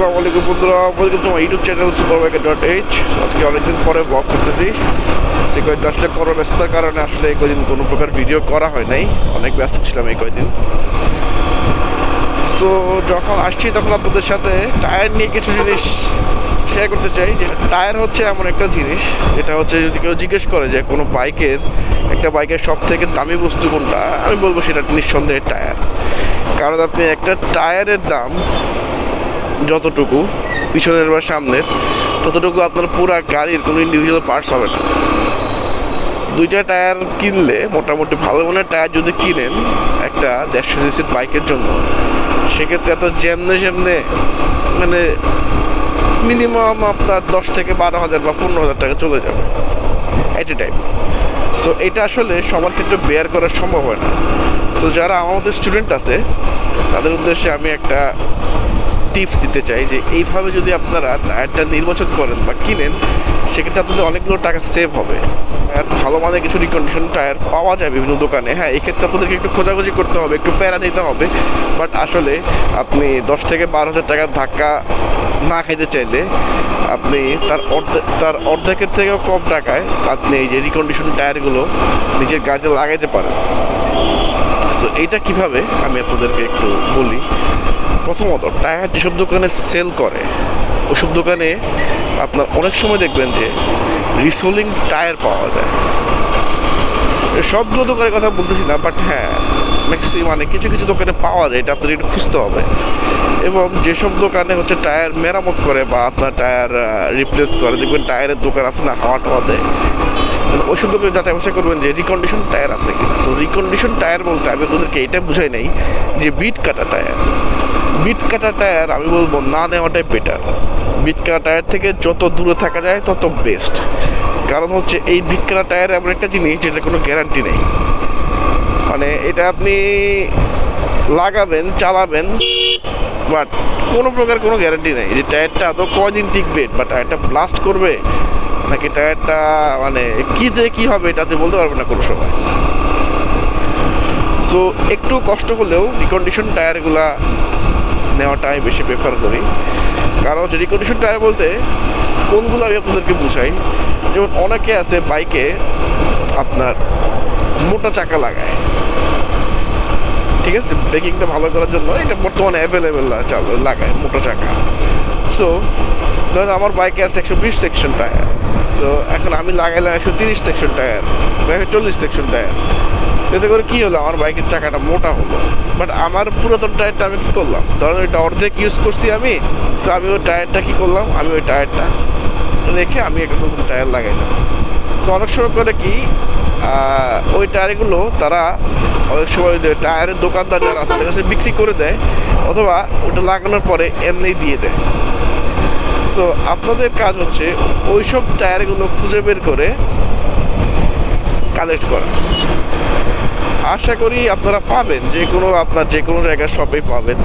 আসসালামু আলাইকুম বন্ধুরা। Welcome my YouTube channel super market dot H আজকে অনেকদিন পরে ব্লগ করতেছি। সে কয়েকদিন আসলে করো ব্যস্ততার কারণে আসলে এই কদিন কোনো প্রকার ভিডিও করা হয় নাই। অনেক ব্যস্ত ছিলাম এই কয়দিন সো যখন আসছি তখন আপনাদের সাথে টায়ার নিয়ে কিছু জিনিস শেয়ার করতে চাই। যে টায়ার হচ্ছে এমন একটা জিনিস এটা হচ্ছে যদি কেউ জিজ্ঞেস করে যে কোনো বাইকের একটা বাইকের সব থেকে দামি বস্তু কোনটা, আমি বলব সেটা নিঃসন্দেহে টায়ার কারণ আপনি একটা টায়ারের দাম যতটুকু পিছনের বা সামনের, ততটুকু আপনার পুরো গাড়ির কোনো ইন্ডিভিজুয়াল পার্টস হবে না। দুইটা টায়ার কিনলে মোটামুটি ভালো মানের টায়ার যদি কিনেন একটা দেড়শো সিসির বাইকের জন্য, সেক্ষেত্রে এত যেমনে যেমনে মানে মিনিমাম আপনার দশ থেকে বারো হাজার বা পনেরো হাজার টাকা চলে যাবে এট এ টাইম সো এটা আসলে সবার ক্ষেত্রে বেয়ার করা সম্ভব হয় না। সো যারা আমাদের স্টুডেন্ট আছে, তাদের উদ্দেশ্যে আমি একটা টিপস দিতে চাই যে এইভাবে যদি আপনারা টায়ারটা নির্বাচন করেন বা কিনেন, সেক্ষেত্রে আপনাদের অনেকগুলো টাকা সেভ হবে। আর ভালো মানের কিছু রিকন্ডিশন টায়ার পাওয়া যায় বিভিন্ন দোকানে। হ্যাঁ এক্ষেত্রে ক্ষেত্রে আপনাদেরকে একটু খোঁজাখুঁজি করতে হবে, একটু প্যারা নিতে হবে। বাট আসলে আপনি দশ থেকে বারো হাজার টাকার ধাক্কা না খাইতে চাইলে আপনি তার অর্ধেক তার অর্ধেকের থেকেও কম টাকায় আপনি এই যে রিকন্ডিশন টায়ারগুলো নিজের গাড়িতে লাগাইতে পারেন। সো এইটা কীভাবে? আমি আপনাদেরকে একটু বলি। প্রথমত, টায়ার যেসব দোকানে সেল করে ওসব দোকানে আপনার অনেক সময় দেখবেন যে রিসোলিং টায়ার পাওয়া যায়। সবগুলো দোকানের কথা বলতেছি না বাট হ্যাঁ ম্যাক্সিমাম মানে কিছু কিছু দোকানে পাওয়া যায়, এটা আপনার একটু খুঁজতে হবে। এবং যেসব দোকানে হচ্ছে টায়ার মেরামত করে বা আপনার টায়ার রিপ্লেস করে, দেখবেন টায়ারের দোকান আছে না হাওয়া টাওয়া দেয় মানে ওইসব দোকানে যাতে বাছাই করবেন যে রিকন্ডিশন টায়ার আছে কিনা। সো রিকন্ডিশন টায়ার বলতে আমি ওদেরকে এটা বুঝাই নাই যে বিট কাটা টায়ার। বিট কাটা টায়ার আমি বলব না নেওয়াটাই বেটার বিট কাটা টায়ার থেকে যত দূরে থাকা যায় তত বেস্ট কারণ হচ্ছে এই বিট কাটা টায়ার এমন একটা জিনিস যেটা কোনো গ্যারান্টি নেই। মানে এটা আপনি লাগাবেন, চালাবেন বাট কোনো প্রকার কোনো গ্যারান্টি নেই যে টায়ারটা আদৌ কয়দিন টিকবে, বা টায়ারটা ব্লাস্ট করবে, নাকি টায়ারটা মানে কী দিয়ে কী হবে এটাতে বলতে পারবে না কোনো সময়। সো একটু কষ্ট হলেও রিকন্ডিশন টায়ারগুলা নেওয়াটা আমি বেশি প্রেফার করি। কারণ হচ্ছে রিকন্ডিশন টায়ার বলতে, কোনগুলো আমি আপনাদেরকে বুঝাই, যেমন অনেকে আছে বাইকে আপনার মোটা চাকা লাগায়। ঠিক আছে? ব্রেকিংটা ভালো করার জন্য এটা বর্তমানে অ্যাভেলেবেল লাগায় মোটা চাকা। সো ধরুন আমার বাইকে আছে একশো বিশ সেকশন টায়ার সো এখন আমি লাগাইলাম একশো তিরিশ সেকশন টায়ার বা একশো চল্লিশ সেকশন টায়ার এতে করে কী হলো? আমার বাইকের চাকাটা মোটা হলো। বাট আমার পুরাতন টায়ারটা আমি কী করলাম? ধরুন ওইটা অর্ধেক ইউজ করছি আমি সো আমি ওই টায়ারটা কী করলাম? আমি ওই টায়ারটা রেখে আমি একটা নতুন টায়ার লাগাইলাম। সো অনেক সময় করে কি ওই টায়ারগুলো তারা অনেক সময় টায়ারের দোকানদার যারা আছে কাছে বিক্রি করে দেয়, অথবা ওটা লাগানোর পরে এমনি দিয়ে দেয়। তো আপনাদের কাজ হচ্ছে ওইসব টায়ারগুলো খুঁজে বের করে কালেক্ট করা। আশা করি আপনারা পাবেন, যে কোনো আপনার যে কোনো জায়গায় সবই পাবেন।